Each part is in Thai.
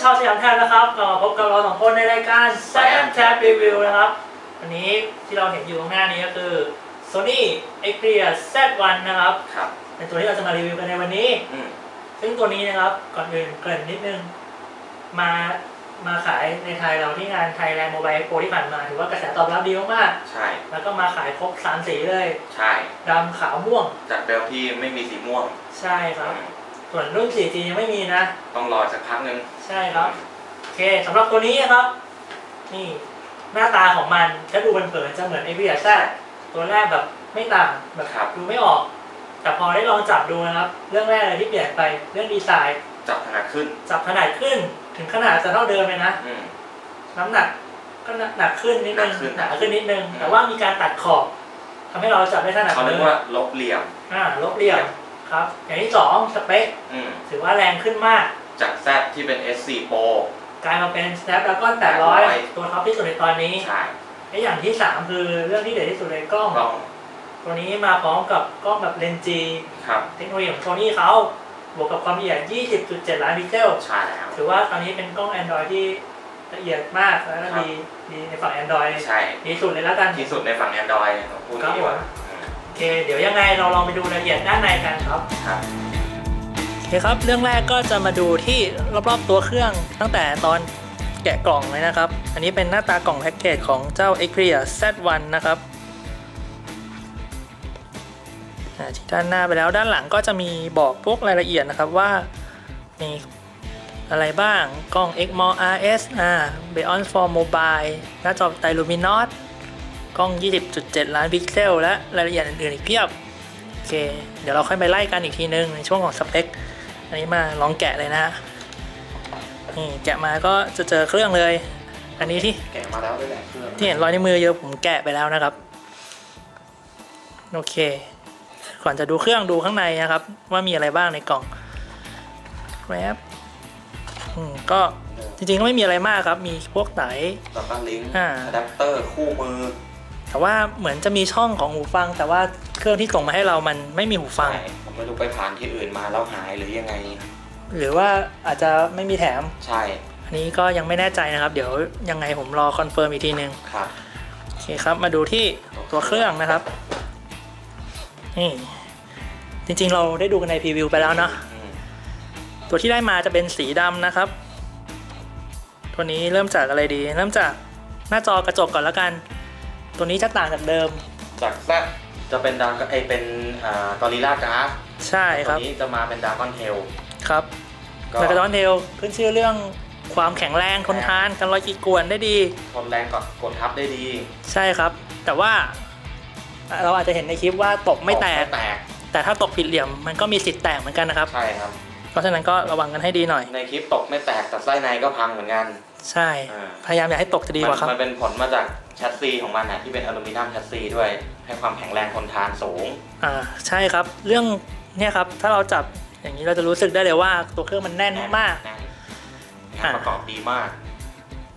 ชาวสยามแทนนะครับก็มาพบกับเราสองคนในรายการสยามแทนรีวิวนะครับวันนี้ที่เราเห็นอยู่ข้างหน้านี้ก็คือ Sony Xperia Z1 นะครับครับเป็นตัวที่เราจะมารีวิวกันในวันนี้อืมซึ่งตัวนี้นะครับก่อนอื่นเกริ่นนิดนึง มามาขายในไทยเราที่งานไทยแลนด์โมบายโปรที่ผ่านมาถือว่ากระแสตอบรับดีมากใช่ๆแล้วก็มาขายครบสามสีเลย ใช่ดำขาวม่วง จากเดิมที่ไม่มีสีม่วง ใช่ครับอืม ส่วนรุ่น 4G ยังไม่มีนะ ต้องรอสักพักนึงใช่ครับ โอเคสำหรับตัวนี้นะครับ นี่หน้าตาของมันถ้าดูเผินๆจะเหมือน a อ z ตัวแรกแบบไม่ต่างแบบครับ ดูไม่ออก แต่พอได้ลองจับดูนะครับ เรื่องแรกเลยที่เปลี่ยนไปเรื่องดีไซน์ จับถนัดขึ้น จับขนาดขึ้นถึงขนาดจะเท่าเดิมเลยนะ อืม น้ำหนักก็หนักขึ้นนิดนึงหนักขึ้นหนาขึ้นนิดนึง อืม แต่ว่ามีการตัดขอบทำให้เราจับได้ถนัดเขาเลเรียยกว่าลบเหลี่ยม อ่าลบเรียบ ครับ อย่างที่สองสเปคอืมถือว่าแรงขึ้นมาก จาก Z ที่เป็น S4 Pro กลายมาเป็น Snapdragon 800ตัวท็อปที่สุดในตอนนี้ใช่และอย่างที่3คือเรื่องที่เด่นที่สุดเลยกล้องกล้องตัวนี้มาพร้อมกับกล้องแบบเลนส์จีครับเทคโนโลยีของโซนี่เขาบวกกับความละเอียด 20.7 ล้านพิกเซล ใช่แล้ว ถือว่าตอนนี้เป็นกล้อง Android ที่ละเอียดมากและครับ ดีดีในฝั่ง Android ใช่ ดีสุดเลยแล้วกัน ที่สุดในฝั่ง Android ของพูดอย่างนี้ดีกว่าอืมโอ เคเดี๋ยวยังไงเราลองไปดูรายละเอียดด้านในกันครับครับโอเคครับ เรื่องแรกก็จะมาดูที่รอบๆตัวเครื่องตั้งแต่ตอนแกะกล่องเลยนะครับ อันนี้เป็นหน้าตากล่องแพ็กเกจของเจ้า Xperia Z1 นะครับอ่าที่ด้านหน้าไปแล้วด้านหลังก็จะมีบอกพวกรายละเอียดนะครับว่ามีอะไรบ้างกล้อง Xmor RS อ่า Beyond for Mobile หน้าจอไตลูมินอส กล้อง 20.7 ล้านพิกเซล และรายละเอียดอื่นๆอีกเพียบ โอเค เดี๋ยวเราค่อยไปไล่กันอีกทีนึง ในช่วงของสเปค อันนี้มาลองแกะเลยนะนี่แกะมาก็จะเจอเครื่องเลย อันนี้ที่แกะมาแล้วด้วยแหละเครื่องที่เห็นรอยนิ้วมือเยอะผมแกะไปแล้วนะครับ โอเค ก่อนจะดูเครื่องดูข้างในนะครับ ว่ามีอะไรบ้างในกล่องแวบอืมก็จริงๆก็ไม่มีอะไรมากครับ มีพวกไหนแล้วก็ลิงก์อ่าอะแดปเตอร์คู่มือ แต่ว่าเหมือนจะมีช่องของหูฟัง แต่ว่าเครื่องที่ส่งมาให้เรามันไม่มีหูฟัง ใช่ผมไม่รู้ไปผ่านที่อื่นมาแล้วหายหรือยังไง หรือว่าอาจจะไม่มีแถม ใช่อันนี้ก็ยังไม่แน่ใจนะครับ เดี๋ยวยังไงผมรอคอนเฟิร์มอีกทีนึงครับ โอเคครับมาดูที่ตัวเครื่องนะครับนี่จริงๆเราได้ดูกันในพรีวิวไปแล้วเนาะอืมตัวที่ได้มาจะเป็นสีดำนะครับ ตัวนี้เริ่มจากอะไรดี เริ่มจากหน้าจอกระจกก่อนแล้วกัน ตัวนี้จะต่างจากเดิม จาก Z จะเป็นดาวไอเป็นอ่ากอริลลากราฟใช่คตัวรับนี้จะมาเป็นดากอนเทล ครับก็แมกกาดอนเทลขึ้นชื่อเรื่องความแข็งแรงทนทานกันรอยขีดข่วนได้ดี ทนแรงกดกดทับได้ดีใช่ครับ แต่ว่าเราอาจจะเห็นในคลิปว่าตกไม่แตก ไม่แตก แต่ถ้าตกผิดเหลี่ยมมันก็มีสิทธิ์แตกเหมือนกันนะครับ ใช่ครับ เพราะฉะนั้นก็ระวังกันให้ดีหน่อย ในคลิปตกไม่แตกแต่ไส้ในก็พังเหมือนกัน ใช่อ่าพยายามอย่าให้ตกจะดีกว่าครับ มันเป็นผลมาจากแชสซีของมันนะที่เป็นอลูมิเนียมแชสซีด้วยให้ความแข็งแรงทนทานสูงอ่าใช่ครับ เรื่องเนี่ยครับถ้าเราจับอย่างนี้เราจะรู้สึกได้เลยว่าตัวเครื่องมันแน่นมากแน่นงานประกอบดีมาก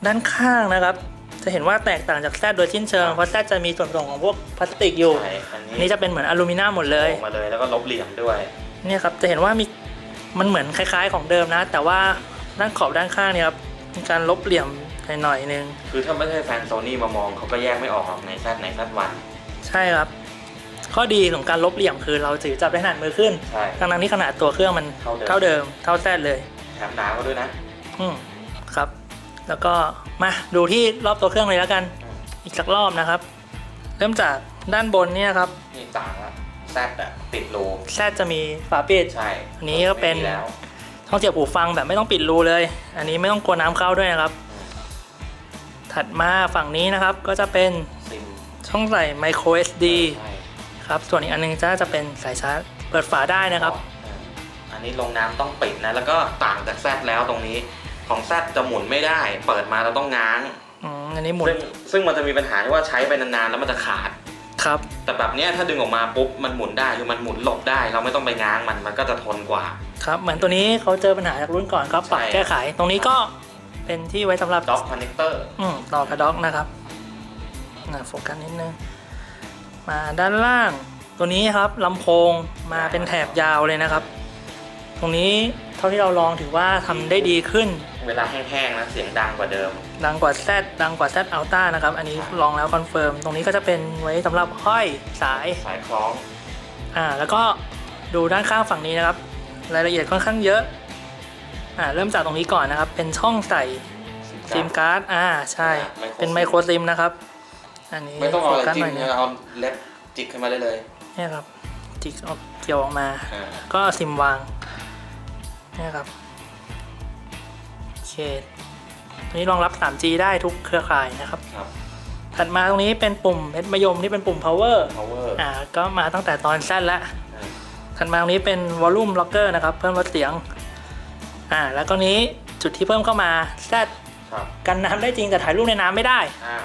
ด้านข้างนะครับ จะเห็นว่าแตกต่างจากแซดโดยสิ้นเชิงเพราะแซดจะมีส่วนผสมของพวกพลาสติกอยู่ใช่อันอันนี้นี้จะเป็นเหมือนอลูมิเนียมหมดเลยโผมาเลยแล้วก็ลบเหลี่ยมด้วยเนี่ยครับจะเห็นว่ามีมันเหมือนคล้าย ๆ ของเดิมนะ แต่ว่าด้านขอบด้านข้างเนี่ยครับ มีการลบเหลี่ยมหน่อยๆนึง คือถ้าไม่ใช่แฟนโซนี่มามองเขาก็แยกไม่ออกหรอกในแซดในแซดวันใช่ครับ ข้อดีของการลบเหลี่ยมคือเราถือจับได้ขนาดมือขึ้นใช่ทั้งนั้นที่ขนาดตัวเครื่องมันเท่าเดิมเท่าเดิมเท่าแซดเลยแถมหนาก็ด้วยนะ อืมครับ แล้วก็มาดูที่รอบตัวเครื่องเลยแล้วกันอืมอีกสักรอบนะครับ เริ่มจากด้านบนเนี่ยครับนี่ต่างละแซดอะติดรูแซดจะมีฝาปิดใช่อันนี้ก็เป็น ไม่มีแล้วช่องเสียบหูฟังแบบไม่ต้องปิดรูเลย อันนี้ไม่ต้องกลัวน้ำเข้าด้วยนะครับ ถัดมาฝั่งนี้นะครับก็จะเป็นซิมช่องใส่ micro SD ใช่ครับ ส่วนอีกอันหนึงจะจะเป็นสายชาร์จเปิดฝาได้นะครับ อันนี้ลงน้ำต้องปิดนะ แล้วก็ต่างจากแซดแล้วตรงนี้ของแซดจะหมุนไม่ได้ เปิดมาเราต้องง้างอืมอันนี้หมุนซึ่งซึ่งมันจะมีปัญหาที่ว่าใช้ไปนานๆแล้วมันจะขาดครับ แต่แบบเนี้ยถ้าดึงออกมาปุ๊บมันหมุนได้คือมันหมุนหลบได้ เราไม่ต้องไปง้างมันมันก็จะทนกว่า ครับ เหมือนตัวนี้เขาเจอปัญหาจากรุ่นก่อนก็ปรับใช่ แก้ไข ตรงนี้ก็เป็นที่ไว้สำหรับ ด็อกคอนเนคเตอร์อืมต่อกระด็อกนะครับนะโฟกัสนิดนึง มาด้านล่าง ตัวนี้ครับลำโพงมาเป็นแถบยาวเลยนะครับ ตรงนี้ท่าที่เราลองถือว่าทำได้ดีขึ้น เวลาแห้งๆนะเสียงดังกว่าเดิม ดังกว่า Z ดังกว่า Z Ultra นะครับ อันนี้ลองแล้วคอนเฟิร์ม ตรงนี้ก็จะเป็นไว้สำหรับห้อยสาย สายคล้อง อ่า แล้วก็ดูด้านข้างฝั่งนี้นะครับ รายละเอียดค่อนข้างเยอะอ่าเริ่มจากตรงนี้ก่อนนะครับ เป็นช่องใส่ซิมการ์ดอ่าใช่ เป็นไมโครซิมนะครับ อันนี้ไม่ต้องเอาอะไรโฟกัสจิ้หมน่อยนะนะเอาเล็บจิกขึ้นมาได้เลยเนี่ยครับจิกออกเกี่ยวออกมาอ่าก็ซิมวางเนี่ยครับโอเคตัวนี้รองรับ 3G ได้ทุกเครือข่ายนะครับครับถัดมาตรงนี้เป็นปุ่มเพชรมะยมที่เป็นปุ่ม power power อ่าก็มาตั้งแต่ตอนแซดแล้วอ่า ถัดมาตรงนี้เป็น volume locker นะครับ เพิ่มลดเสียง อ่า แล้วก็นี้จุดที่เพิ่มเข้ามาแซดครับกันน้ำได้จริงแต่ถ่ายรูปในน้ำไม่ได้อ่า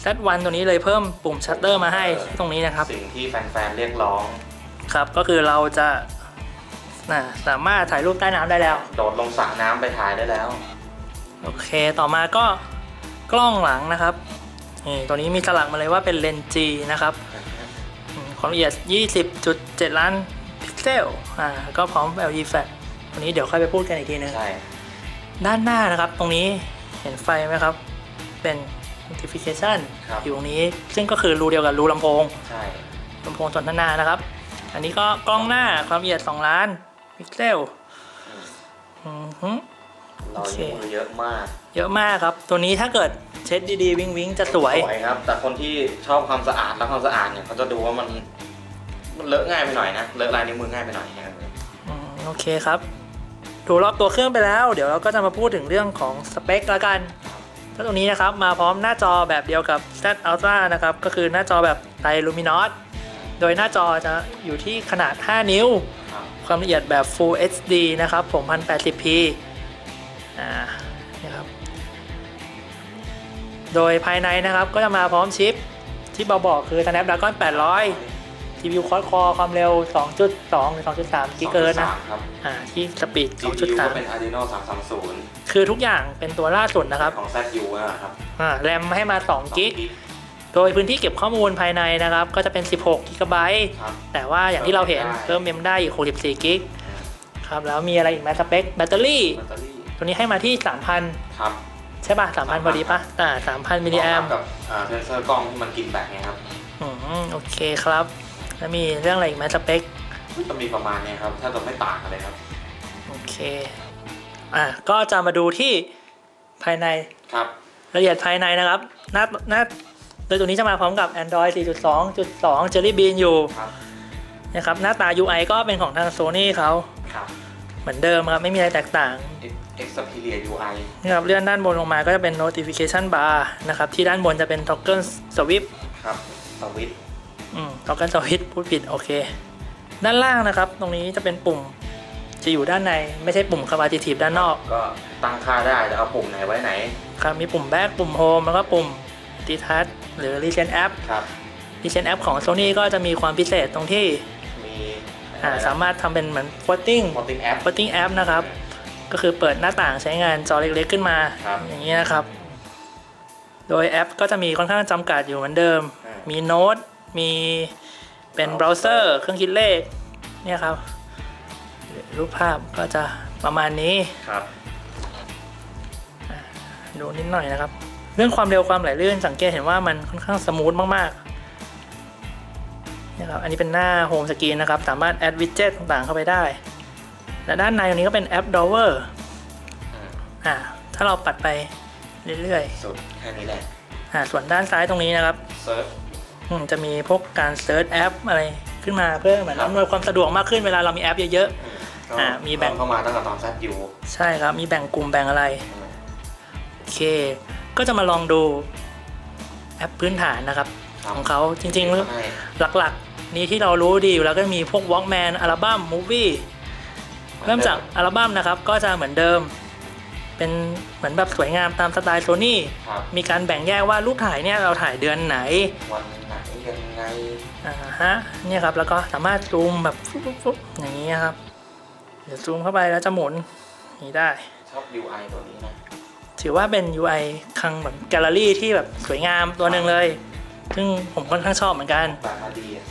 แซดวันตัวนี้เลยเพิ่มปุ่มชัตเตอร์มาให้ที่ตรงนี้นะครับ สิ่งที่แฟนๆเรียกร้อง ครับ ก็คือเราจะน่ะสามารถถ่ายรูปใต้น้ำได้แล้ว โดดลงสระน้ำไปถ่ายได้แล้ว โอเค ต่อมาก็กล้องหลังนะครับนี่ตัวนี้มีสลักมาเลยว่าเป็นเลนส์ G นะครับอืมความละเอียด 20.7 ล้าน พิกเซลอ่าก็พร้อม LED flash ตัวนี้เดี๋ยวค่อยไปพูดกันอีกทีนึง ใช่ ด้านหน้านะครับ ตรงนี้เห็นไฟไหมครับ เป็น notification ครับ อยู่ตรงนี้ซึ่งก็คือรูเดียวกับรูลำโพงใช่ ลำโพงสนทนานะครับ อันนี้ก็กล้องหน้าความละเอียด 2 ล้านพิกเซลอืมอือหือ เราโอเค ยังมือเยอะมากเยอะมากครับ ตัวนี้ถ้าเกิดเช็ดดีๆ วิงวิงจะสวย สวยครับ แต่คนที่ชอบความสะอาดและความสะอาดเนี่ยเขาจะดูว่ามันมัน เลอะง่ายไปหน่อยนะ เลอะลายนิ้วมือง่ายไปหน่อยนะครับอืมโอเคครับดูรอบตัวเครื่องไปแล้ว เดี๋ยวเราก็จะมาพูดถึงเรื่องของสเปคละกันถ้าตรงนี้นะครับ มาพร้อมหน้าจอแบบเดียวกับ Z Ultra นะครับ ก็คือหน้าจอแบบไดลูมินอสโดยหน้าจอจะอยู่ที่ขนาด 5 นิ้ว ความละเอียดแบบ Full HD นะครับ ผม 1080p อ่านี่ครับ โดยภายในนะครับก็จะมาพร้อมชิป ที่เราบอกคือ Snapdragon 800 CPU quad core ความเร็ว 2.2 หรือ 2.3 กิกะเฮิรตซ์นะ2.3ครับอ่าที่สปีด GPU ก็เป็น Adreno 330 คือทุกอย่างเป็นตัวล่าสุดนะครับ ของ ZU นะครับอ่าแรมให้มา 2 กิกโดยพื้นที่เก็บข้อมูลภายในนะครับ ก็จะเป็น 16 กิกะไบต์ครับแต่ว่าอย่างที่เราเห็นได้เพิ่มเมมได้อีก 64 กิกครับแล้วมีอะไรอีกไหมสเปคแบตเตอรี่แบตเตอรี่ ตัวนี้ให้มาที่ 3,000ครับใช่ป่ะ 3,000 พอดีป่ะอ่า3,000 มิลลิแอมกับอ่าเซนเซอร์กล้องที่มันกินแบตไงครับ อืม โอเคครับ แล้วมีเรื่องอะไรอีกไหมสเปคก็มีประมาณเนี้ยครับ ถ้าจะไม่ต่างอะไรครับ โอเค อะ ก็จะมาดูที่ภายใน ครับรายละเอียดภายในนะครับ หน้า หน้า โดยตัวนี้จะมาพร้อมกับ Android 4.2.2 Jelly Bean อยู่ครับนะครับ หน้าตา UI ก็เป็นของทาง Sony เขาครับ เหมือนเดิมครับ ไม่มีอะไรแตกต่าง Xperia UI นะครับ เลื่อนด้านบนลงมาก็จะเป็น notification bar นะครับ ที่ด้านบนจะเป็น toggle switch ครับ สวิตช์อืม toggle switch พูดผิดโอเค ด้านล่างนะครับ ตรงนี้จะเป็นปุ่มจะอยู่ด้านในไม่ใช่ปุ่ม capacitive ด้านนอกก็ตั้งค่าได้จะเอาปุ่มไหนไว้ไหน ครับมีปุ่ม back ปุ่ม home แล้วก็ปุ่ม detach หรือ recent app ครับ recent app ของ Sony ก็จะมีความพิเศษตรงที่มีอ่าสามารถทำเป็นเหมือน floating โ o ติ้งแอป floating app นะครับ ก็คือเปิดหน้าต่างใช้งานจอเล็กๆขึ้นมาครับอย่างนี้นะครับ โดยแอปก็จะมีค่อนข้างจำกัดอยู่เหมือนเดิมอ่ามีมีโน้ต มีเป็นเบราว์เซอร์เครื่องคิดเลขเนี่ยครับ รูปภาพก็จะประมาณนี้ครับดูนิดหน่อยนะครับ เรื่องความเร็วความไหลลื่นสังเกตเห็นว่ามันค่อนข้างสมูทมากๆเนี่ยครับอันนี้เป็นหน้าโฮมสกรีนนะครับ สามารถแอดวิดเจ็ตต่างๆเข้าไปได้ และด้านในตรงนี้ก็เป็นแอป Drawer อืมอ่าถ้าเราปัดไปเรื่อยสุดแค่นี้แหละๆอ่าส่วนด้านซ้ายตรงนี้นะครับเซิร์ชอืม จะมีพวกการเซิร์ชแอปอะไรขึ้นมาเพื่อเหมือนครับอำนวยความสะดวกมากขึ้นเวลาเรามีแอปเยอะก็อ่ามีแบ่งเข้ามาตั้งแต่ตอน ZU ๆใช่ครับมีแบ่งกลุ่มแบ่งอะไรอืมโอเค ก็จะมาลองดูแอปพื้นฐานนะครับครับของเขาจริงๆแล้วให้หลักๆ นี้ที่เรารู้ดีอยู่แล้วก็มีพวก Walkman อัลบั้ม Movie เริ่มจากอัลบั้มนะครับก็จะเหมือนเดิม เป็นเหมือนแบบสวยงามตามสไตล์โซนี่ครับมีการแบ่งแยกว่ารูปถ่ายเนี่ยเราถ่ายเดือนไหน วันไหนยังไง อ่าฮะเนี่ยครับแล้วก็สามารถซูมแบบฟุ๊บฟุ๊บฟุ๊บอย่างนี้ครับเดี๋ยวซูมเข้าไปแล้วจะหมุนอย่างนี้ได้ชอบ UI ตัวนี้นะถือว่าเป็น UI คลังแบบแกลเลอรี่ที่แบบสวยงามตัวหนึ่งเลย ซึ่งผมค่อนข้างชอบเหมือนกันแบบมาดีอะ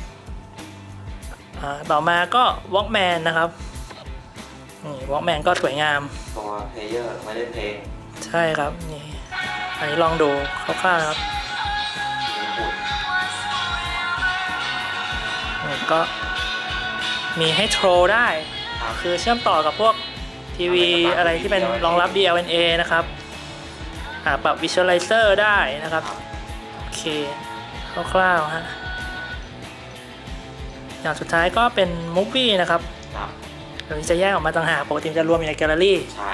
อ่าต่อมาก็ Walkman นะครับนี่วอล์กแมนก็สวยงามตัวเพลเยอร์ไม่เล่นเพลง ใช่ครับนี่อันนี้ลองดูคร่าวๆนะครับ นี่ก็มีให้โทรได้ครับคือเชื่อมต่อกับพวกทีวีอะไรที่เป็นรองรับ DLNA นะครับอ่าปรับ Visualizer ได้นะครับ โอเคคร่าวๆฮะอย่างสุดท้ายก็เป็น Movie นะครับครับเดี๋ยวนี้จะแยกออกมาต่างหากปกติมันจะรวมอยู่ในแกลเลอรี่ใช่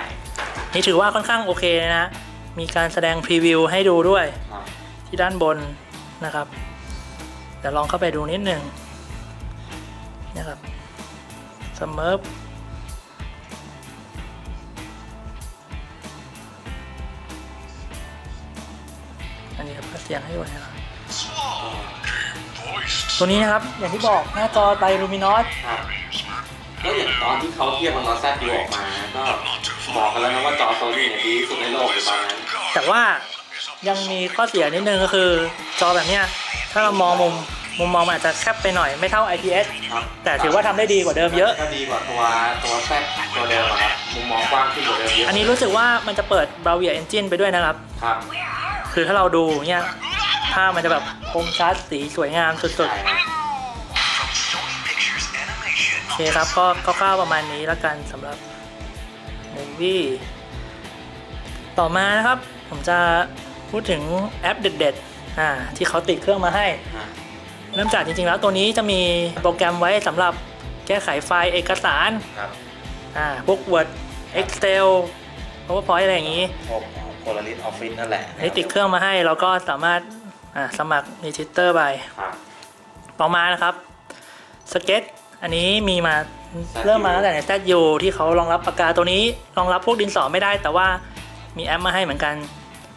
นี่ถือว่าค่อนข้างโอเคเลยนะ มีการแสดงพรีวิวให้ดูด้วยครับที่ด้านบนนะครับเดี๋ยวลองเข้าไปดูนิดหนึ่ง นะครับสม r ร์ฟอันนี้ครับเสียงให้ดูนะครับตัวนี้นะครับ อย่างที่บอกหน้าจอไตรลูมินอสครับก็อย่างตอนที่เขาเทียบมันนอแซดดูออกมานะก็บอกกันแล้วนะว่าจอโซนี่เนี่ยดีที่สุดในโลกในตอนนั้นแต่ว่ายังมีข้อเสียนิดนึงก็คือ จอแบบเนี้ยถ้าเรามองมุม มุมมองมันอาจจะแคบไปหน่อยไม่เท่า IPS ครับแต่ถือว่าทำได้ดีกว่าเดิมเยอะ ก็ดีกว่าตัวตัวแซดตัวเดิมอะครับมุมมองกว้างขึ้นกว่าเดิมเยอะอันนี้รู้สึกว่ามันจะเปิด Bravia Engine ไปด้วยนะครับ ครับคือถ้าเราดูเนี่ยภาพมันจะแบบคมชัดสีสวยงามสุดใช่ครับ ๆ โอเคครับ ก็คร่าวๆประมาณนี้แล้วกันสำหรับ Movie ต่อมานะครับ ผมจะพูดถึงแอปเด็ดๆอ่าที่เขาติดเครื่องมาให้ฮะ เริ่มจากจริงๆแล้วตัวนี้จะมีโปรแกรมไว้สำหรับแก้ไขไฟล์เอกสารครับอ่าพวก Word Excel PowerPoint อะไรอย่างนี้พวกโพลาริสออฟฟิศนั่นแหละให้ติดเครื่องมาให้เราก็สามารถอ่าสมัครรีจิสเตอร์ไปครับต่อมานะครับสเก็ตอันนี้มีมา ZU เริ่มมาตั้งแต่ใน ZU ที่เขารองรับปากกาตัวนี้รองรับพวกดินสอไม่ได้ แต่ว่ามีแอปมาให้เหมือนกัน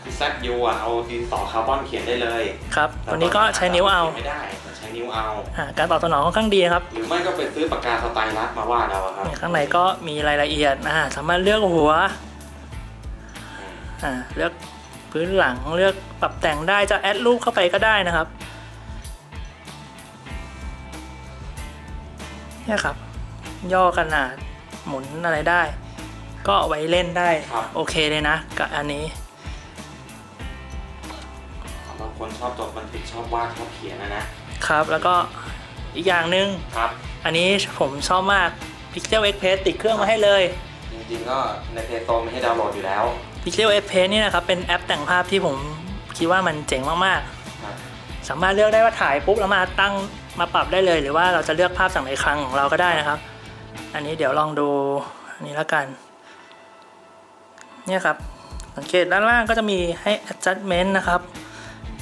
คือแซดยูอะเอาดินสอคาร์บอนเขียนได้เลย ครับ ตัวนี้ก็ใช้นิ้วเอาขียไม่ได้แต่ ใช้นิ้วเอาอ่าการตอบสนองค่อนข้างดีนะครับ หรือไม่ก็ไปซื้อปากกาสไตลัสมาวาดเอาอะครับข้างในก็มีรายละเอียดอ่าสามารถเลือกหัวอ่าเลือกพื้นหลังเลือกปรับแต่งได้จะแอดรูปเข้าไปก็ได้นะครับเนี่ยครับ ย่อขนาดหมุนอะไรได้ ก็เอาไว้เล่นได้ครับโอเคเลยนะ กับอันนี้บางคนชอบจดบันทึกชอบวาดชอบเขียนนะนะ ครับ แล้วก็อีกอย่างหนึ่งครับ อันนี้ผมชอบมาก Pixel Express ติดเครื่องมาให้เลย จริงๆก็ในเพจโซมีให้ดาวน์โหลดอยู่แล้ว Pixel Express นี่นะครับ เป็นแอปแต่งภาพที่ผมคิดว่ามันเจ๋งมากครับๆ สามารถเลือกได้ว่าถ่ายปุ๊บแล้วมาตั้งมาปรับได้เลย หรือว่าเราจะเลือกภาพสั่งในครั้งของเราก็ได้นะครับ อันนี้เดี๋ยวลองดูอันนี้แล้วกัน เนี่ยครับ สังเกตด้านล่างก็จะมีให้ adjustment นะครับ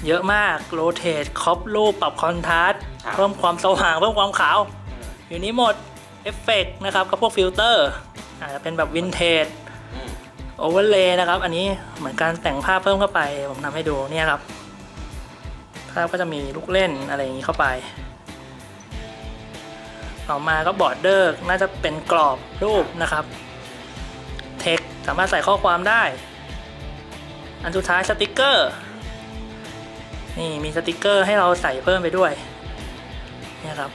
เยอะมาก rotate ครอบรูปปรับ contrast ครับ เพิ่มความสว่างเพิ่มความขาวอืมอยู่นี้หมดเอฟเฟกนะครับกับพวกฟิลเตอร์อาจจะเป็นแบบวินเทจอืมโอเวอร์เลย์นะครับ อันนี้เหมือนการแต่งภาพเพิ่มเข้าไป ผมทำให้ดูเนี่ยครับ ภาพก็จะมีลูกเล่นอะไรอย่างนี้เข้าไป ต่อมาก็บอร์ดเดอร์น่าจะเป็นกรอบรูปนะครับเทคสามารถใส่ข้อความได้ อันสุดท้ายสติกเกอร์ นี่มีสติกเกอร์ให้เราใส่เพิ่มไปด้วยเนี่ยครับ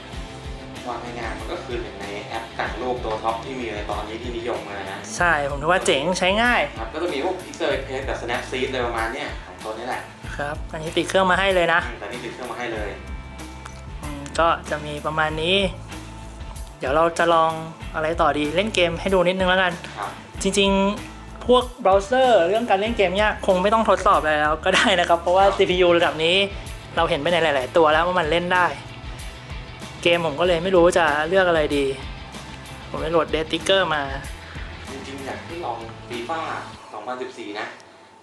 ว่าง่ายๆมันก็คือหนึ่งในแอปแต่งรูปตัวท็อปที่มีในตอนนี้ที่นิยมเลยนะ ใช่ผมถือว่าเจ๋งใช้ง่ายครับก็จะมีพวก Pixel Express กับ Snapseed อะไรประมาณเนี้ยของตัวนี้แหละครับอันนี้ติดเครื่องมาให้เลยนะอืมแต่นี่ติดเครื่องมาให้เลยอืมก็จะมีประมาณนี้ เดี๋ยวเราจะลองอะไรต่อดีเล่นเกมให้ดูนิดนึงแล้วกันครับจริงๆพ วกเบราว์เซอร์เรื่องการเล่นเกมเนี่ยคงไม่ต้องทดสอบอะไรแล้วก็ได้นะครับ เพราะว่า CPU ระดับนี้เราเห็นไปในหลาย ๆ ตัวแล้วว่ามันเล่นได้ เกมผมก็เลยไม่รู้จะเลือกอะไรดี ผมไปโหลดเดติกเกอร์มา จริงๆอยากให้ลอง FIFA 2014 นะ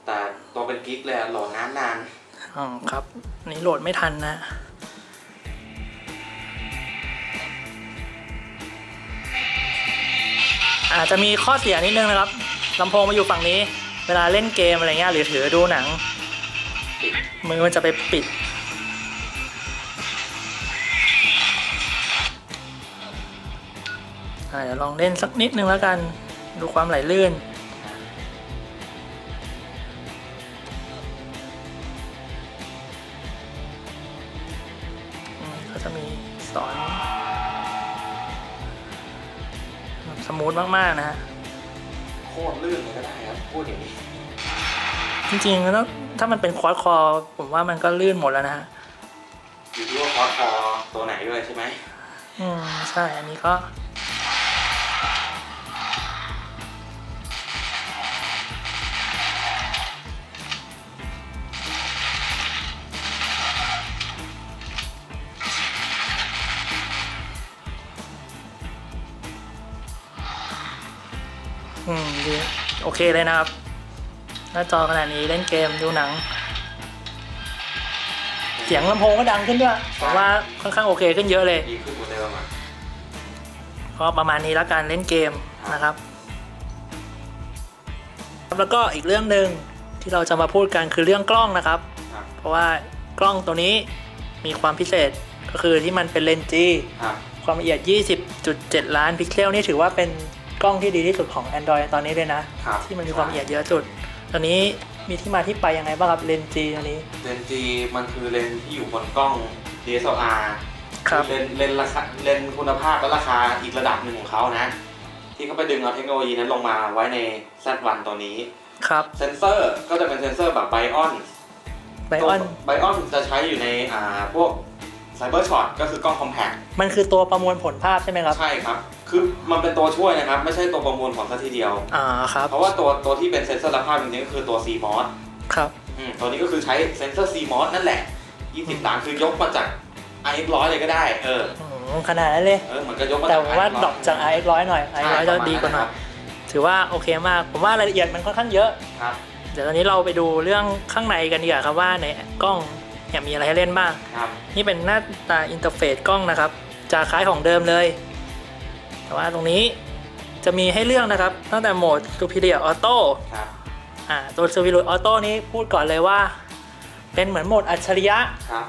แต่ตัวเป็นกิ๊กเลยอะโหลดนานนานอ๋อครับอันนี้โหลดไม่ทันนะอาจจะมีข้อเสียนิดนึงนะครับ ลำโพงมาอยู่ฝั่งนี้ เวลาเล่นเกมอะไรเงี้ยหรือถือดูหนัง มือมันจะไปปิดอ่าเดี๋ยวลองเล่นสักนิดนึงแล้วกัน ดูความไหลลื่น ริงๆแล้วถ้ามันเป็นควอดคอร์ผมว่ามันก็ลื่นหมดแล้วนะฮะอยู่ที่ว่าคอร์สคอตัวไหนด้วยใช่ไหมอืมใช่อันนี้ก็อืมดีโอเคเลยนะครับ หน้าจอขนาดนี้เล่นเกมดูหนัง เสียงลำโพงก็ดังขึ้นด้วยผมว่าค่อนข้างโอเคขึ้นเยอะเลยดีขึ้นกว่าเดิมอะก็ประมาณนี้แล้วกันเล่นเกมนะครับ แล้วก็อีกเรื่องหนึ่งที่เราจะมาพูดกันคือเรื่องกล้องนะครับครับเพราะว่ากล้องตัวนี้มีความพิเศษก็คือที่มันเป็นเลนส์จีครับความละเอียด 20.7 ล้านพิกเซลนี่ถือว่าเป็นกล้องที่ดีที่สุดของ Android ตอนนี้เลยนะครับที่มันมีความละเอียดเยอะสุด ตอนนี้มีที่มาที่ไปยังไงบ้างครับเลนส์จีตัวนี้ เลนส์จีมันคือเลนส์ที่อยู่บนกล้อง DSLR ครับเลนส์เลนส์ราคาเลนส์คุณภาพและราคาอีกระดับหนึ่งของเขานะ ที่เขาไปดึงเอาเทคโนโลยีนั้นลงมาไว้ใน Z1 ตัวนี้ ครับ เซนเซอร์ก็จะเป็นเซนเซอร์แบบไบออนไบออนไบออนจะใช้อยู่ในอ่าพวกไซเบอร์ช็อตก็คือกล้องคอมแพคมันคือตัวประมวลผลภาพใช่ไหมครับ ใช่ครับ คือ มันเป็นตัวช่วยนะครับ ไม่ใช่ตัวประมวลผลซะทีเดียว อ่าครับ เพราะว่าตัวตัวที่เป็นเซนเซอร์รับภาพจริงๆก็คือตัว CMOS ครับอืมตัวนี้ก็คือใช้เซนเซอร์ CMOS นั่นแหละ 20ล้านคือยกมาจาก i100 เลยก็ได้ เอออืมขนาดนั้นเลย เออมันก็ยกมาแต่จาก ผมว่า i100 ดรอปจาก i ร้อยหน่อย i ร้อยจะดีกว่าหน่อยถือว่าโอเคมาก ผมว่ารายละเอียดมันค่อนข้างเยอะ ครับเดี๋ยวตอนนี้เราไปดูเรื่องข้างในกันดีกว่าครับว่าในกล้องเนี่ยมีอะไรให้เล่นบ้าง ครับ นี่เป็นหน้าตาอินเทอร์เฟซกล้องนะครับ จะคล้ายของเดิมเลย แต่ว่าตรงนี้จะมีให้เลือกนะครับ ตั้งแต่โหมด Superior Auto ครับอ่าตัว Superior Auto นี้พูดก่อนเลยว่า เป็นเหมือนโหมดอัจฉริยะครับ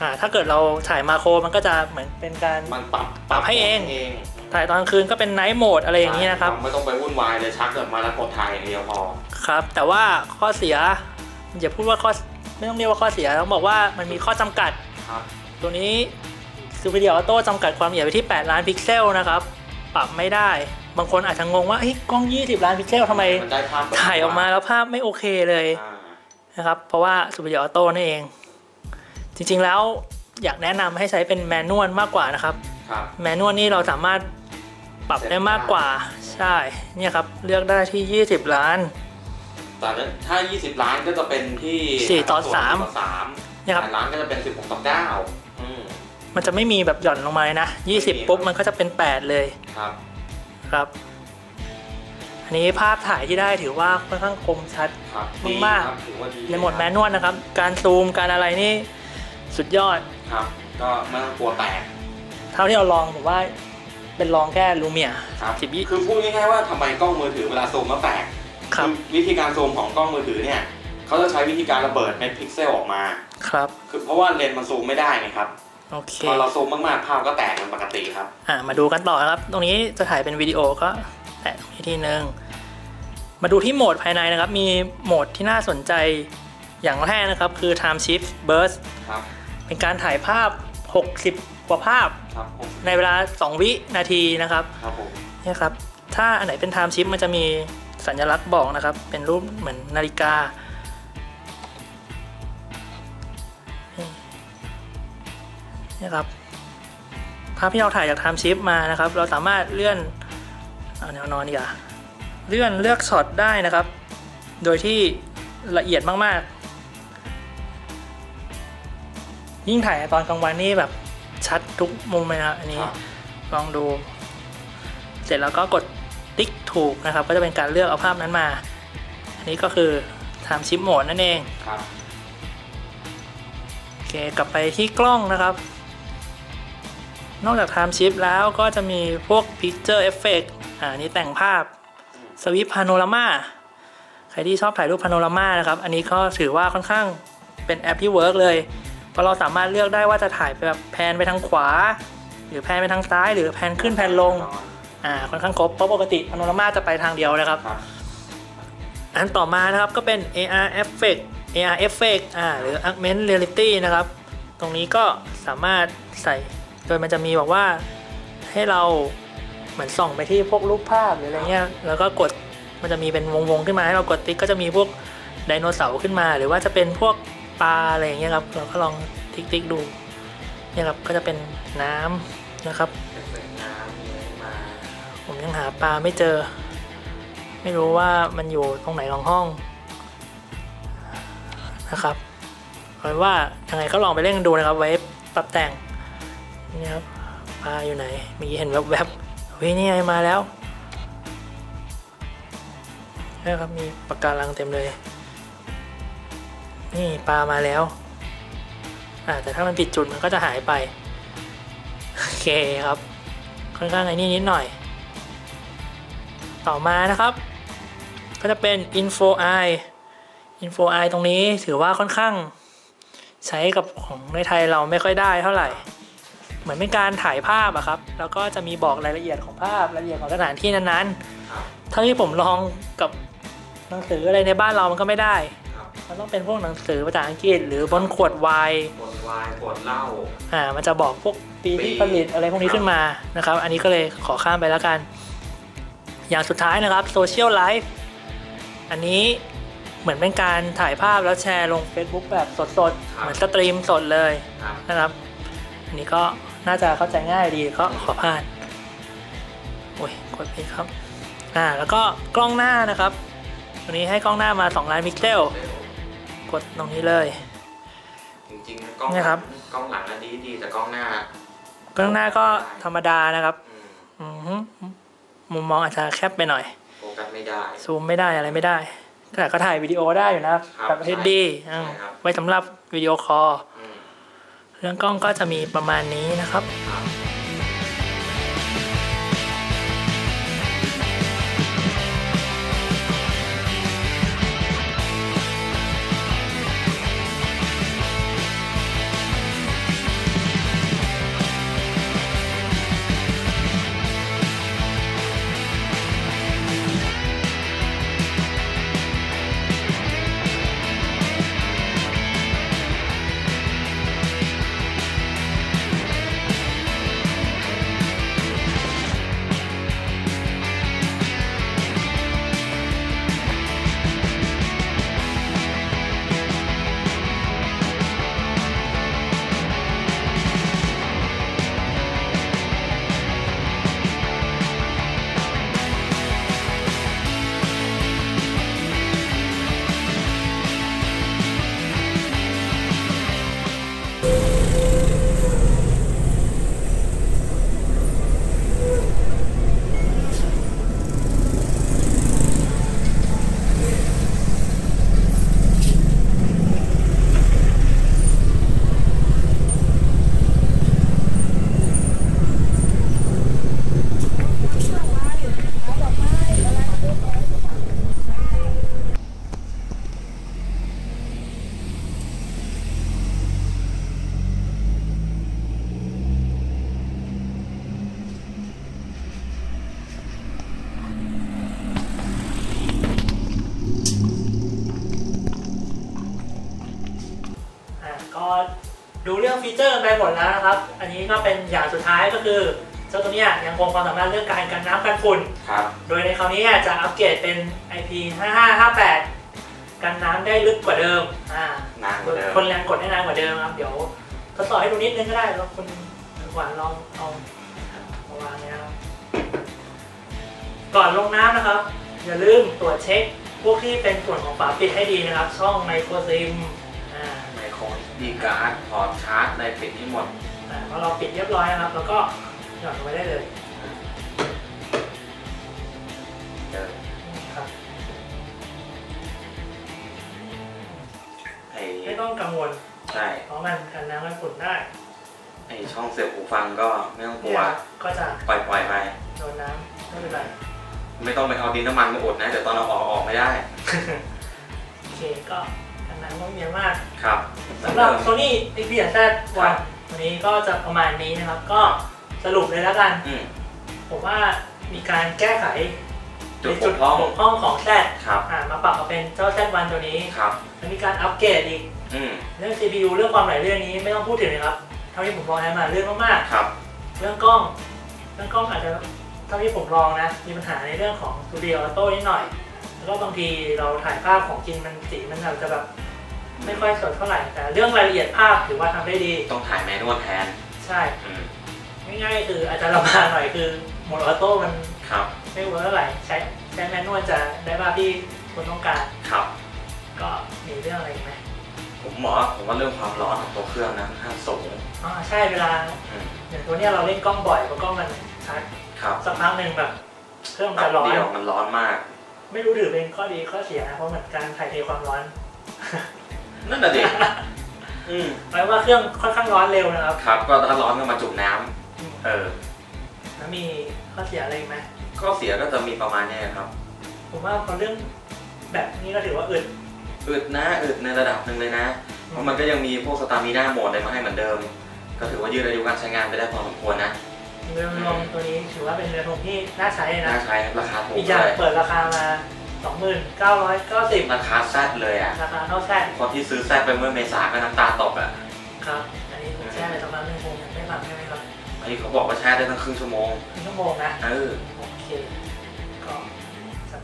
อ่าถ้าเกิดเราถ่ายมาโครมันก็จะเหมือนเป็นการ มันปรับปรับให้เองเองถ่ายตอนกลางคืนก็เป็น Night Mode อะไรอย่างนี้นะครับ ไม่ต้องไปวุ่นวายเลยชักเกิดมาแล้วกดถ่ายอย่างเดียวพอครับ แต่ว่าข้อเสียอย่าพูดว่าข้อไม่ต้องเรียกว่าข้อเสียต้องบอกว่ามันมีข้อจำกัดครับตัวนี้ Superior Auto จำกัดความละเอียดไปที่ 8 ล้านพิกเซลนะครับ ปรับไม่ได้ บางคนอาจจะงงว่าเฮ้ยกล้อง 20 ล้านพิกเซลทำไมมันได้ภาพแบบถ่ายออกมาแล้วภาพไม่โอเคเลยอ่านะครับเพราะว่า Superior Auto นั่นเอง จริงๆแล้วอยากแนะนำให้ใช้เป็นแมนนวลมากกว่านะครับครับ แมนนวลนี่เราสามารถปรับได้มากกว่าใช่เนี่ยครับเลือกได้ที่ 20 ล้านแต่ถ้า 20 ล้านก็จะเป็นที่สี่ต่อส่วนสามต่อสามเนี่ยครับแปดล้านก็จะเป็น 16ต่อ9อื มมันจะไม่มีแบบหย่อนลงมาเลยนะไม่มี20 ปุ๊บมันก็จะเป็น 8 เลยครับครับ อันนี้ภาพถ่ายที่ได้ถือว่าค่อนข้างคมชัดครับดีมากๆครับถือว่าดีในโหมดแมนนวลนะครับ การซูมการอะไรนี่สุดยอดครับ ก็ไม่ต้องกลัวแตกเท่าที่เราลองผมว่าเป็นลองแค่ลูเมียครับสิบยี่คือพูดง่ายๆว่าทำไมกล้องมือถือเวลาซูมแล้วแตกครับอวิธีการซูมของกล้องมือถือเนี่ยเขาจะใช้วิธีการระเบิดเม็ดพิกเซลออกมาครับคือเพราะว่าเลนส์มันซูมไม่ได้ไงครับ โอเคพอเราซูมมากๆภาพก็แตกเป็นปกติครับ อ่ามาดูกันต่อครับ ตรงนี้จะถ่ายเป็นวิดีโอก็แตะตรงนี้ทีนึงมาดูที่โหมดภายในนะครับ มีโหมดที่น่าสนใจอย่างแรกนะครับ คือ time shift burst ครับเป็นการถ่ายภาพ 60 กว่าภาพครับผมในเวลา 2 วินาทีนะครับครับผมเนี่ยครับ ถ้าอันไหนเป็น time shift มันจะมีสัญลักษณ์บอกนะครับ เป็นรูปเหมือนนาฬิกา นี่ครับภาพที่เราถ่ายจาก time shift มานะครับ เราสามารถเลื่อนเอาแนวนอนดีกว่าเลื่อนเลือกช็อตได้นะครับ โดยที่ละเอียดมากๆ ยิ่งถ่ายตอนกลางวันนี่แบบชัดทุกมุมเลยนะอันนี้ครับลองดู เสร็จแล้วก็กดติ๊กถูกนะครับ ก็จะเป็นการเลือกเอาภาพนั้นมา อันนี้ก็คือ time shift mode นั่นเองครับโอเคกลับไปที่กล้องนะครับ นอกจาก time shift แล้วก็จะมีพวก picture effect อ่าอันนี้แต่งภาพสวิปพาโนรามาใครที่ชอบถ่ายรูปพาโนรามานะครับ อันนี้ก็ถือว่าค่อนข้างเป็นแอปที่เวิร์กเลยเพราะเราสามารถเลือกได้ว่าจะถ่ายไปแบบแพนไปทางขวา หรือแพนไปทางซ้าย หรือแพนขึ้นแพนลงอ่าค่อนข้างครบเพราะปกติพาโนรามาจะไปทางเดียวนะครับครับอันต่อมานะครับก็เป็น AR effect AR effect อ่าหรือ augmented reality นะครับ ตรงนี้ก็สามารถใส่ โดยมันจะมีบอกว่าให้เราเหมือนส่องไปที่พวกรูปภาพหรืออะไรเงี้ยแล้วก็กดมันจะมีเป็นวงๆขึ้นมาให้เรากดติ๊กก็จะมีพวกไดโนเสาร์ขึ้นมา หรือว่าจะเป็นพวกปลาอะไรอย่างเงี้ยครับเราก็ลองติ๊กติ๊กๆดูเนี่ยครับก็จะเป็นน้ำนะครับผมยังหาปลาไม่เจอ ไม่รู้ว่ามันอยู่ตรงไหนของห้องนะครับเอาว่ายังไงก็ลองไปเล่นดูนะครับไว้ปรับแต่ง นี่ครับปลาอยู่ไหนเมื่อกี้เห็นแวบๆเฮ้ยนี่ไงมาแล้วนะครับมีปากการังเต็มเลย นี่ปลามาแล้วอ่าแต่ถ้ามันผิดจุดมันก็จะหายไป โอเคครับ ค่อนข้างไอ้นี่นิดหน่อย ต่อมานะครับ ก็จะเป็น info eye info eye ตรงนี้ถือว่าค่อนข้าง ใช้กับของในไทยเราไม่ค่อยได้เท่าไหร่ เหมือนเป็นการถ่ายภาพอะครับ แล้วก็จะมีบอกรายละเอียดของภาพรายละเอียดของสถานที่นั้นครับๆเท่าที่ผมลองกับหนังสืออะไรในบ้านเรามันก็ไม่ได้ครับมันต้องเป็นพวกหนังสือภาษาอังกฤษ หรือบนขวดไวน์ขวดไวน์ขวดเหล้าอ่ามันจะบอกพวกปีที่ผลิตอะไรพวกนี้ขึ้นมานะครับ อันนี้ก็เลยขอข้ามไปแล้วกัน อย่างสุดท้ายนะครับโซเชียลไลฟ์อันนี้เหมือนเป็นการถ่ายภาพแล้วแชร์ลง Facebook แบบสดๆ เหมือนสตรีมสดเลยครับนะครับ อันนี้ก็ น่าจะเข้าใจง่ายดีก็ขอผ่านโอ้ยกดผิดครับอ่าแล้วก็กล้องหน้านะครับตัวนี้ให้กล้องหน้ามา2ล้านพิกเซลเร็วกดตรงนี้เลยจริงๆกล้องเนี่ยครับกล้องหลังอะดีดีแต่กล้องหน้ากล้องหน้าก็ธรรมดานะครับอืมอือฮึมุมมองอาจจะแคบไปหน่อยโฟกัสไม่ได้ซูมไม่ได้อะไรไม่ได้แต่ก็ถ่ายวิดีโอได้อยู่นะครับครับแบบ HD ใช่อืมครับไว้สำหรับวิดีโอคอลอืม เรื่องกล้องก็จะมีประมาณนี้นะครับ รื่องฟีเจอร์กันไปหมดแล้วนะครับ อันนี้ก็เป็นอย่างสุดท้ายก็คือเจ้าตัวเนี้ยยังคงความสามารถเรื่องการกันน้ำกันฝุ่น ครับ โดยในคราวนี้จะอัปเกรดเป็น IP 5558 กันน้ำได้ลึกกว่าเดิม อ่านานกว่าเดิม คนแรงกดได้นานกว่าเดิมครับ เดี๋ยวทดสอบให้ดูนิดนึงก็ได้แล้วคุณหวานลองเอามาวางเนี้ยครับ ก่อนลงน้ำนะครับ อย่าลืมตรวจเช็คพวกที่เป็นส่วนของฝาปิดให้ดีนะครับ ช่องไมโครซิมอ่าไม โครดีการ์ดพอร์ตชาร์จอะไรปิดให้หมดอ่าพอเราปิดเรียบร้อยนะครับ แล้วก็หย่อนลงไปได้เลยเจอครับไอ้ไม่ต้องกังวลใช่เพราะมันกันน้ำกันฝุ่นได้ไอ้ช่องเสียบหูฟังก็ไม่ต้องกลัเนี่วยก็จะปล่อยปล่อยๆไปโดนน้ำไม่เป็นไรไม่ต้องไปเอาดินน้ำมันมาอุดนะเดี๋ยวตอนเราออกออกไม่ได้โอเคก็ กันน้ำต้องเมียมากครับสำหรับ Sony Xperia Z วันวันนี้ก็จะประมาณนี้นะครับ ก็สรุปเลยแล้วกันอืมผมว่ามีการแก้ไขจุดในบกพร่องบกพร่องของ Z ครับอ่ามาปรับมาเป็นเจ้า Z วันตัวนี้ครับแล้วมีการอัปเกรดอีกอืมเรื่อง CPU เรื่องความไหลลื่นนี้ไม่ต้องพูดถึงเลยครับเท่าที่ผมบอกให้มาเรื่องมากครับๆเรื่องกล้องเรื่องกล้องอาจจะเท่าที่ผมลองนะ มีปัญหาในเรื่องของ Studio Auto นิดหน่อย แล้วก็บางทีเราถ่ายภาพของจริงมันสีมันอาจจะแบบ ไม่ค่อยสดเท่าไหร่แต่เรื่องรายละเอียดภาพถือว่าทำได้ดี ต้องถ่ายแมนนวลแทน ใช่อืมง่ายๆคืออาจจะลำบากหน่อยคือโหมดออโต้มันครับไม่เวิร์กเท่าไหร่ใช้ใช้แมนนวลจะได้ภาพที่คุณต้องการครับ ก็มีเรื่องอะไรอีกไหมผมหมอผมว่าเรื่องความร้อนของตัวเครื่องนะค่อนข้างสูงอ๋อใช่เวลาอืมอย่างตัวเนี้ยเราเล่นกล้องบ่อยเพราะกล้องมันชัดครับสักพักหนึ่งแบบเครื่องมันแป๊จะบร้อนเดียวมันร้อนมาก ไม่รู้ถือเป็นข้อดีข้อเสียนะเพราะเหมือนการถ่ายเทความร้อน นั่นน่ะดิอืมหมายว่าเครื่องค่อนข้างร้อนเร็วนะครับ ครับก็ถ้าร้อนก็มาจุ่มน้ำอืมเออ แล้วมีข้อเสียอะไรอีกไหมข้อเสียก็จะมีประมาณเนี้ยครับ ผมว่าพอเรื่องแบบนี้ก็ถือว่าอึด อึดนะอึดในระดับหนึ่งเลยนะ เพราะมันก็ยังมีพวกสตามิน่าโหมดอะไรมาให้เหมือนเดิม ก็ถือว่ายืดอายุการใช้งานไปได้พอสมควรนะ เรือลงตัวนี้ถือว่าเป็นเรือลงที่น่าใช้เลยนะ น่าใช้ราคาถูกอีกอเลย่างยเปิดราคามา 2990ราคาแซดเลยอะ ราคาเท่าแซดคนที่ซื้อแซดไปเมื่อเมษาก็น้ำตาตกอะ ครับ อันนี้ผมแช่ไปสักพักหนึงคงยังไม่ฟังใช่ไหมครับอันนี้เขาบอกว่าแช่ได้ตั้งครึ่งชั่วโมงครึ่งชั่วโมงนะ เออ โอเค ก็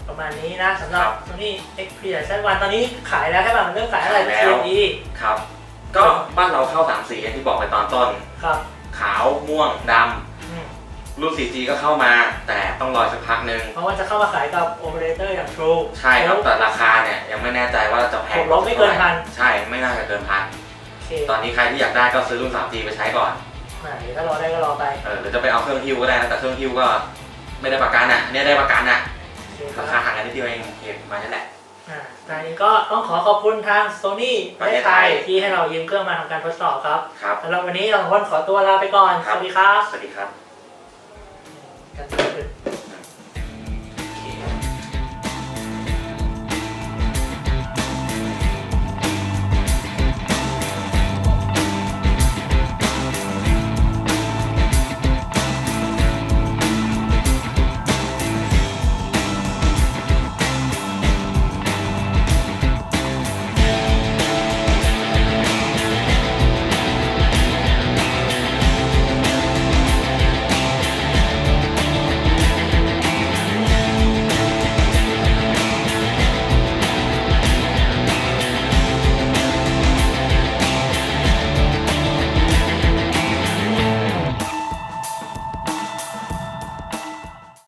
ประมาณนี้นะสำหรับครับ Sony Xperia Z1 ตอนนี้ขายแล้วใช่ป่ะมันเริ่มขายอะไรขายแล้ว CME ครับ ก็บ้านเราเข้าสามสีอย่างที่บอกไปตอนต้น ครับ ขาว ม่วงดอืมำ รุ่น 4G ก็เข้ามา แต่ต้องรอสักพักหนึ่งเพราะว่าจะเข้ามาขายกับโอเปอเรเตอร์อย่าง True ใช่ครับแต่ราคาเนี่ยยังไม่แน่ใจว่าจะแพผงมลบไม่เกินพันใช่ไม่น่าจะเกินพันโอเคตอนนี้ใครที่อยากได้ก็ซื้อรุ่น 3G ไปใช้ก่อนอ่าเดี๋ยวถ้ารอได้ก็รอไปเออหรือจะไปเอาเครื่องฮิวก็ได้นะแต่เครื่องฮิวก็ไม่ได้ประกันอะเนี่ยได้ประกันอะโอเคครารับคาห่างกันนิดเดียวเองเก็บมานั่นแหละอ่าตอนนี้ก็ต้องขอขอบคุณทาง Sony ประเทศไทยที่ให้เรายืมเครื่องมาทำการทดสอบครับครับสำหรับวันนี้เราสองคนขอตัวลาไปก่อนครัสบวัสดีครับ สวัสดีครับ